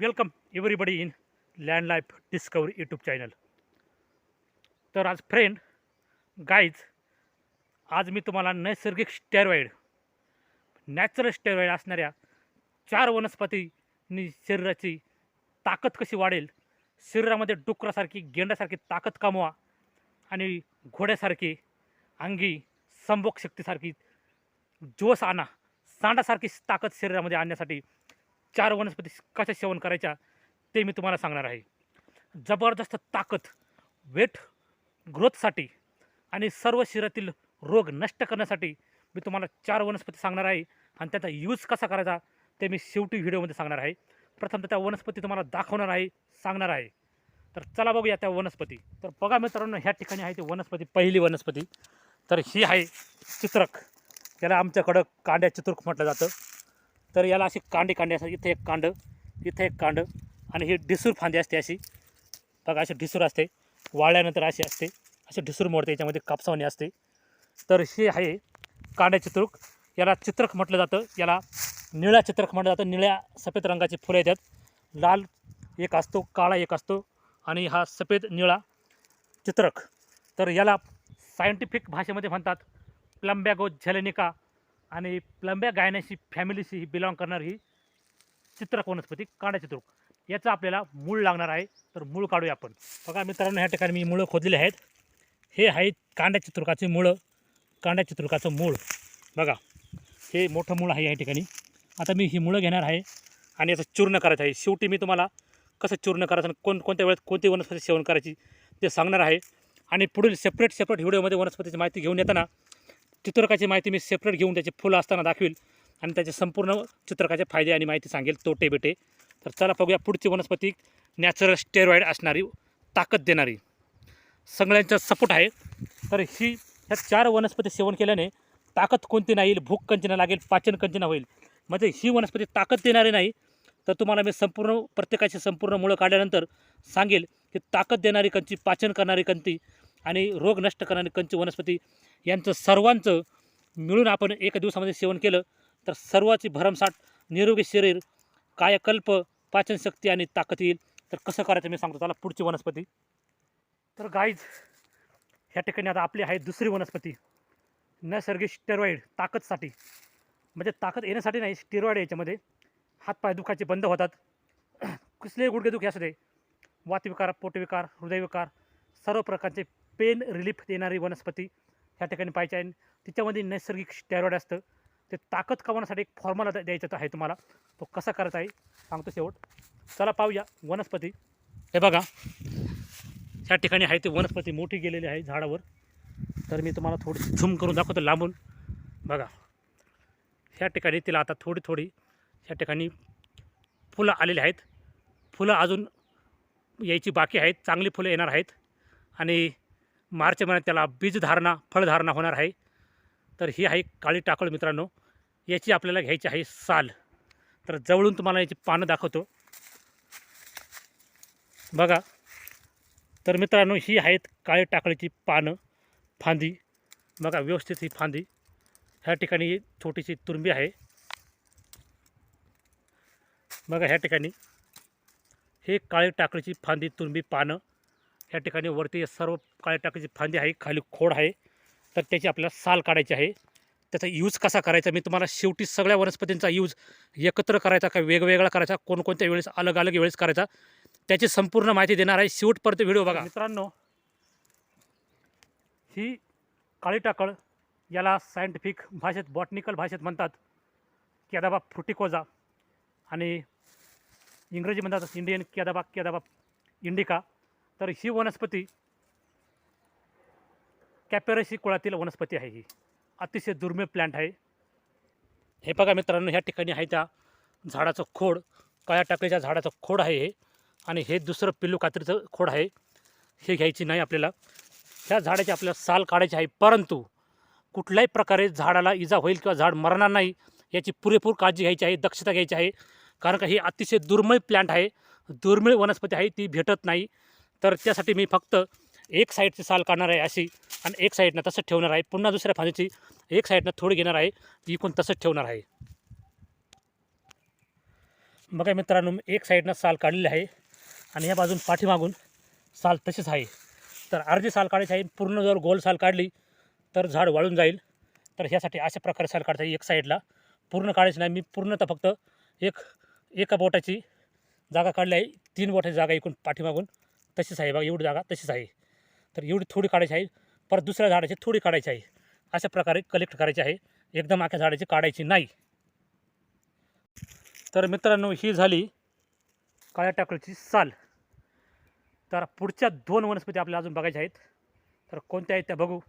Welcome everybody in land life discovery YouTube channel. तर आज friend guys आज मी तुम्हाला नैसर्गिक स्टेरॉईड नॅचरल स्टेरॉईड असणाऱ्या चार वनस्पतींनी शरीराची ताकद कशी वाढेल शरीरामध्ये डुकरासारखी गेंडासारखी ताकद कमवा आणि घोड्यासारखी अंगी संभोग शक्तीसारखी जोश आणा सांडासारखी ताकद शरीरामध्ये आणण्यासाठी चार वनस्पती कशा सेवन करायच्या ते मी तुम्हाला सांगणार आहे. जबरदस्त ताकद वेट ग्रोथसाठी आणि सर्व शरीरातील रोग नष्ट करण्यासाठी मी तुम्हाला चार वनस्पती सांगणार आहे आणि त्याचा यूज कसा करायचा ते मी शेवटी व्हिडिओमध्ये सांगणार आहे. प्रथम त्या वनस्पती तुम्हाला दाखवणार आहे सांगणार आहे. तर चला बघूया त्या वनस्पती. तर बघा मित्रांनो ह्या ठिकाणी आहे ती वनस्पती पहिली वनस्पती. तर ही आहे चित्रक. याला आमच्याकडं कांड्या चित्रक म्हटलं जातं. तर याला अशी कांडी कांडी असतात इथे एक कांड इथे एक कांड आणि ही ढिसूर फांदी असते अशी. बघा अशी ढिसूर असते. वाळल्यानंतर अशी असते. अशी ढिसूर मोडते याच्यामध्ये कापसावणी असते. तर हे आहे कांड्या चित्रक याला चित्रक म्हटलं जातं. याला निळ्या चित्रक म्हटलं जातं. निळ्या सफेद रंगाची फुलं येतात. लाल एक असतो काळा एक असतो आणि हा सफेद निळा चित्रक. तर याला सायंटिफिक भाषेमध्ये म्हणतात प्लंबॅगो झेलेनिका. आणि प्लंब्या गायनाशी फॅमिलीशी ही बिलॉंग करणारी ही चित्रक वनस्पती कांडा चित्रक याचं आपल्याला मूळ लागणार आहे. तर मूळ काढूया आपण. बघा मित्रांनो ह्या ठिकाणी मी मुळं खोदलेली आहेत. हे आहेत कांड्या चित्रकाचे मुळं. कांड्या चित्रकाचं मूळ. बघा. हे मोठं मूळ आहे या ठिकाणी. आता मी ही मुळं घेणार आहे आणि याचं चूर्ण करायचं आहे. शेवटी मी तुम्हाला कसं चूर्ण करायचं आणि कोण कोणत्या वेळेत कोणती वनस्पती सेवन करायची ते सांगणार आहे. आणि पुढील सेपरेट सेपरेट व्हिडिओमध्ये वनस्पतीची माहिती घेऊन येताना चित्रकाची माहिती मी सेपरेट घेऊन त्याचे फुलं असताना दाखवेल आणि त्याचे संपूर्ण चित्रकाचे फायदे आणि माहिती सांगेल तोटे बेटे. तर चला बघूया पुढची वनस्पती. नॅचरल स्टेरॉईड असणारी ताकद देणारी. सगळ्यांचा सपोर्ट आहे. तर ही ह्या चार वनस्पती सेवन केल्याने ताकद कोणती नाही येईल भूक कंचना लागेल पाचन कंचना होईल. म्हणजे ही वनस्पती ताकद देणारी नाही. तर तुम्हाला मी संपूर्ण प्रत्येकाची संपूर्ण मुळं काढल्यानंतर सांगेल की ताकद देणारी कंची पाचन करणारी कंती आणि रोग नष्ट करणारी कंची वनस्पती यांचं सर्वांचं मिळून आपण एका दिवसामध्ये सेवन केलं तर सर्वाची भरमसाठ निरोगी शरीर कायकल्प पाचनशक्ती आणि ताकद येईल. तर कसं करायचं मी सांगतो त्याला पुढची वनस्पती. तर गाईज ह्या ठिकाणी आता आपली आहे दुसरी वनस्पती. नैसर्गिक स्टेरॉईड ताकदसाठी. म्हणजे ताकद येण्यासाठी नाही स्टेरॉईड याच्यामध्ये हातपाय दुखायचे बंद होतात. कसलेही गुडघेदुखी असू दे वातविकार पोटविकार हृदयविकार सर्व प्रकारचे पेन रिलीफ देणारी वनस्पती. ह्या ठिकाणी पाहिजे आहे. तिच्यामध्ये नैसर्गिक स्टेरॉइड असतं. ते ताकद कमावण्यासाठी एक फॉर्म्युला द्यायचा आहे तुम्हाला. तो कसा करायचा आहे सांगतो शेवट. चला पाहूया. वनस्पती. हे बघा. ह्या ठिकाणी आहे ते वनस्पती. मोठी गेलेली आहे झाडावर. तर मी तुम्हाला थोडी झूम करून दाखवतो लांबून. बघा. ह्या ठिकाणी तिला आता थोडी थोडी ह्या ठिकाणी फुलं आलेली आहेत. फुलं अजून यायची बाकी आहेत. चांगली फुलं येणार आहेत. आणि मार्च महिन्यात त्याला बीजधारणा फळधारणा होणार आहे. तर ही आहे काळी टाकळ मित्रांनो. याची आपल्याला घ्यायची आहे साल. तर जवळून तुम्हाला याची पानं दाखवतो. बघा. तर मित्रांनो ही आहेत काळी टाकळीची पानं फांदी. बघा व्यवस्थित ही फांदी. ह्या ठिकाणी छोटीशी तुरंबी आहे. बघा ह्या ठिकाणी. हे काळी टाकळीची फांदी तुरंबी पानं. ह्या ठिकाणी वरती सर्व काळ्या टाकळीची फांदी आहे खाली खोड आहे. तर त्याची आपल्याला साल काढायची आहे. त्याचा यूज कसा करायचा? मी तुम्हाला शेवटी सगळ्या वनस्पतींचा यूज एकत्र करायचा का वेगवेगळा करायचा? कोणकोणत्या वेळेस अलग अलग वेळेस करायचा? त्याची संपूर्ण माहिती देणार आहे. शेवटपर्यंत व्हिडिओ बघा. मित्रांनो ही काळी टाकळ याला सायंटिफिक भाषेत बॉटनिकल भाषेत म्हणतात कॅदाबा फ्रुटिकोजा आणि इंग्रजी म्हणतात इंडियन कॅदाबा कॅदाबा इंडिका तर ही वनस्पती कॅपेरसी कुळातील वनस्पती आहे ही. अतिशय दुर्मिळ प्लांट आहे. हे बघा मित्रांनो ह्या ठिकाणी आहे त्या झाडाचं खोड काळ्या टाकळीच्या झाडाचं खोड आहे हे. आणि हे दुसरं पिल्लू कात्रीचं खोड आहे. हे घ्यायची नाही आपल्याला. ह्या झाडाची आपल्याला साल काढायची आहे परंतु कुठल्याही प्रकारे झाडाला इजा होईल किंवा झाड मरणार नाही याची पुरेपूर काळजी घ्यायची आहे दक्षता घ्यायची आहे. कारण का ही अतिशय दुर्मिळ प्लांट आहे. दुर्मिळ वनस्पती आहे ती भेटत नाही. तर त्यासाठी मी फक्त एक साईडची साल काढणार आहे अशी आणि एक साईडनं तसंच ठेवणार आहे. पुन्हा दुसऱ्या फांदीची एक साईडनं थोडी घेणार आहे. इकून तसंच ठेवणार आहे. बघा मित्रांनो एक साईडनं साल काढलेली आहे आणि ह्या बाजून पाठीमागून साल तशीच आहे. तर अर्धी साल काढायची आहे. पूर्ण जर गोल साल काढली तर झाड वाळून जाईल. तर ह्यासाठी अशा प्रकारे साल काढता आहे एक साईडला. पूर्ण काढायची नाही. मी पूर्णतः फक्त एक एका बोटाची जागा काढली आहे. तीन बोटाची जागा इकून पाठीमागून. तशीच आहे बघा एवढी जागा तशीच आहे. तर एवढी थोडी काढायची आहे. परत दुसऱ्या झाडाची थोडी काढायची आहे. अशा प्रकारे कलेक्ट करायची आहे. एकदम आख्या झाडाची काढायची नाही. तर मित्रांनो ही झाली काळ्या टाकळीची साल. तर पुढच्या दोन वनस्पती आपल्याला अजून बघायच्या आहेत. तर कोणत्या आहेत त्या बघू.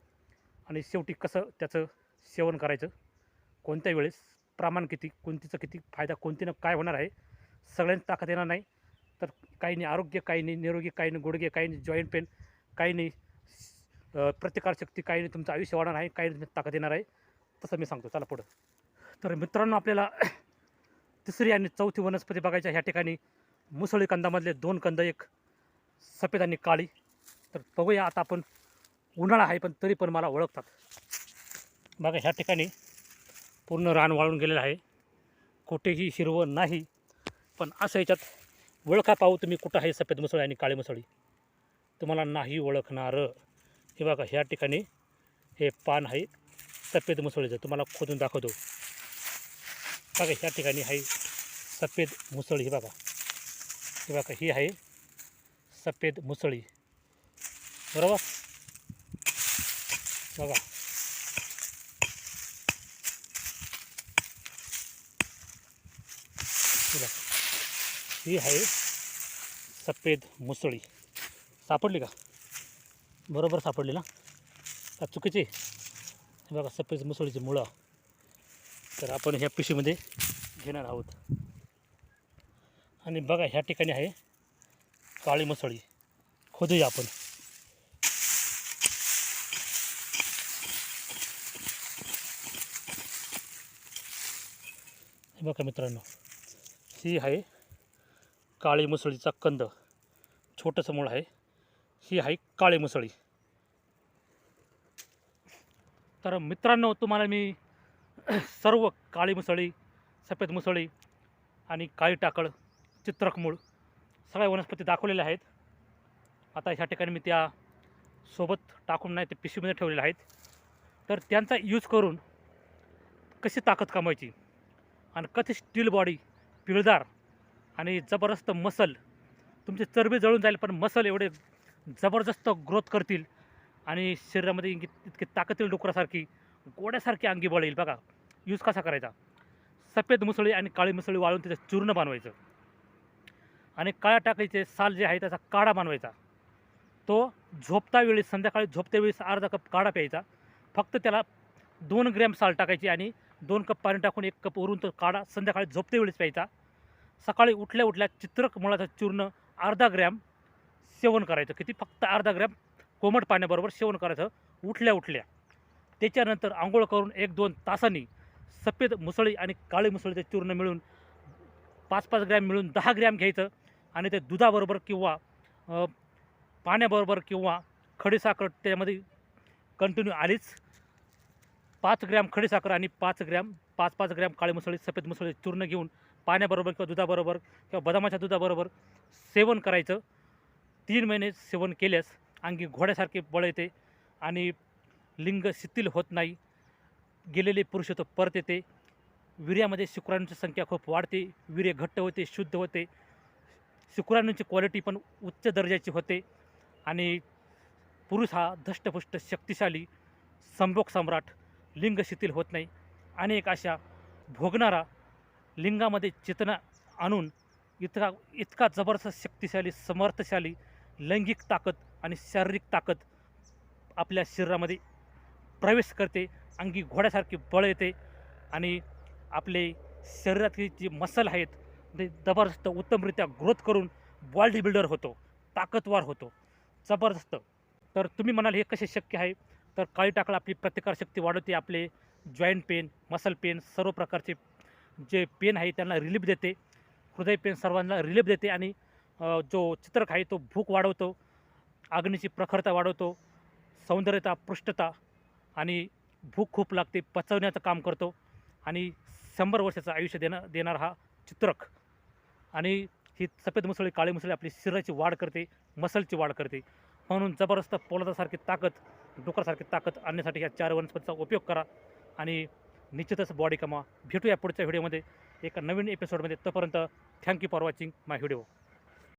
आणि शेवटी कसं त्याचं सेवन करायचं. कोणत्या वेळेस प्रमाण किती कोणतीचं किती फायदा कोणतीनं काय होणार आहे. सगळ्यांनी ताकद येणार नाही. तर काही नाही आरोग्य काही नाही निरोगी काही नाही गुडघे काही नाही जॉईंट पेन काही नाही प्रतिकारशक्ती काही नाही तुमचं आयुष्य वाढणार आहे काही नाही ताकद येणार आहे तसं मी सांगतो. चला पुढं. तर मित्रांनो आपल्याला तिसरी आणि चौथी वनस्पती बघायच्या ह्या ठिकाणी मुसळी कंदामधले दोन कंद एक सफेद आणि काळी. तर बघूया आता आपण उन्हाळा आहे पण तरी पण मला ओळखतात. बघा ह्या ठिकाणी पूर्ण रान वाळून गेलेलं आहे. कुठेही हिरवं नाही पण असं याच्यात ओळखा पाहू तुम्ही कुठं आहे सफेद मुसळी आणि काळी मुसळी. तुम्हाला नाही ओळखणार. हे बघा ह्या ठिकाणी हे पान आहे सफेद मुसळीचं. तुम्हाला खोदून दाखवतो. बघा ह्या ठिकाणी आहे सफेद मुसळी. हे बघा. हे बघा ही आहे सफेद मुसळी. बरोबर? बघा. बघा. ही आहे सफेद मुसळी. सापडली का? बरोबर सापडली ना? का चुकीची? हे बघा सफेद मुसळीची मुळं. तर आपण ह्या पिशीमध्ये घेणार आहोत. आणि बघा ह्या ठिकाणी आहे काळी मुसळी. खोदूया आपण. हे बघा मित्रांनो ही आहे काळी मुसळीचा कंद. छोटंसं मूळ आहे. ही आहे काळी मुसळी. तर मित्रांनो तुम्हाला मी सर्व काळी मुसळी सफेद मुसळी आणि काळी टाकळ चित्रक मूळ सगळ्या वनस्पती दाखवलेल्या आहेत. आता ह्या ठिकाणी मी त्या सोबत टाकून नाही ते पिशवीमध्ये ठेवलेल्या आहेत. तर त्यांचा यूज करून कशी ताकद कमायची आणि कशी स्टील बॉडी पिळदार आणि जबरदस्त मसल. तुमची चरबी जळून जाईल पण मसल एवढे जबरदस्त ग्रोथ करतील आणि शरीरामध्ये इतकी इतकी ताकद येईल डुकरासारखी गोड्यासारखी अंगी बळ येईल बघा यूज कसा करायचा? सफेद मुसळी आणि काळी मुसळी वाळून त्याचं चूर्ण बनवायचं. आणि काळ्या टाकायचे साल जे आहे त्याचा काढा बनवायचा. तो झोपता वेळी संध्याकाळी झोपत्या वेळेस अर्धा कप काढा प्यायचा. फक्त त्याला दोन ग्रॅम साल टाकायची आणि दोन कप पाणी टाकून एक कप उरून तो काढा संध्याकाळी झोपते वेळेस प्यायचा. सकाळी उठल्या उठल्या चित्रक मुळाचं चूर्ण अर्धा ग्रॅम सेवन करायचं. किती? फक्त अर्धा ग्रॅम कोमट पाण्याबरोबर सेवन करायचं. उठल्या उठल्या त्याच्यानंतर आंघोळ करून एक दोन तासांनी सफेद मुसळी आणि काळी मुसळीचं चूर्ण मिळून पाच पाच ग्रॅम मिळून दहा ग्रॅम घ्यायचं आणि ते दुधाबरोबर किंवा पाण्याबरोबर किंवा खडीसाखर त्यामध्ये कंटिन्यू आलीच. पाच ग्रॅम खडीसाखर आणि पाच ग्रॅम पाच पाच ग्रॅम काळी मुसळी सफेद मुसळी चूर्ण घेऊन पाण्याबरोबर किंवा दुधाबरोबर किंवा बदामाच्या दुधाबरोबर सेवन करायचं. तीन महिने सेवन केल्यास अंगी घोड्यासारखे बळ येते आणि लिंग शिथिल होत नाही. गेलेले पुरुष तो परत येते. वीर्यामध्ये शुक्राणूंची संख्या खूप वाढते. वीर्य घट्ट होते शुद्ध होते. शुक्राणूंची क्वालिटी पण उच्च दर्जाची होते. आणि पुरुष हा धष्टपुष्ट शक्तिशाली संभोग सम्राट लिंग शिथिल होत नाही. अनेक अशा भोगणारा लिंगामध्ये चेतना आणून इतका इतका जबरदस्त शक्तिशाली समर्थशाली लैंगिक ताकद आणि शारीरिक ताकद आपल्या शरीरामध्ये प्रवेश करते अंगी घोड्यासारखी बळ येते आणि आपले शरीरातली जी मसल आहेत ते जबरदस्त उत्तमरित्या ग्रोथ करून बॉडी बिल्डर होतो ताकदवार होतो. जबरदस्त. तर तुम्ही म्हणाल हे कसे शक्य आहे? तर काळी टाकळ आपली प्रतिकारशक्ती वाढवते आपले जॉईंट पेन मसल पेन सर्व प्रकारचे जे पेन आहे त्यांना रिलीफ देते. हृदय पेन सर्वांना रिलीफ देते आणि जो चित्रक आहे तो भूक वाढवतो अग्नीची प्रखरता वाढवतो सौंदर्यता पृष्ठता आणि भूक खूप लागते पचवण्याचं काम करतो आणि शंभर वर्षाचं आयुष्य देणं देणारा हा चित्रक. आणि ही सफेद मुसळी काळी मुसळी आपली शरीराची वाढ करते मसलची वाढ करते. म्हणून जबरदस्त पोलादासारखी ताकद डुकरासारखी ताकद आणण्यासाठी ह्या चार वनस्पतीचा उपयोग करा आणि निश्चितच बॉडी कमा. भेटूया पुढच्या व्हिडिओमध्ये एका नवीन एपिसोडमध्ये तोपर्यंत thank you for watching my video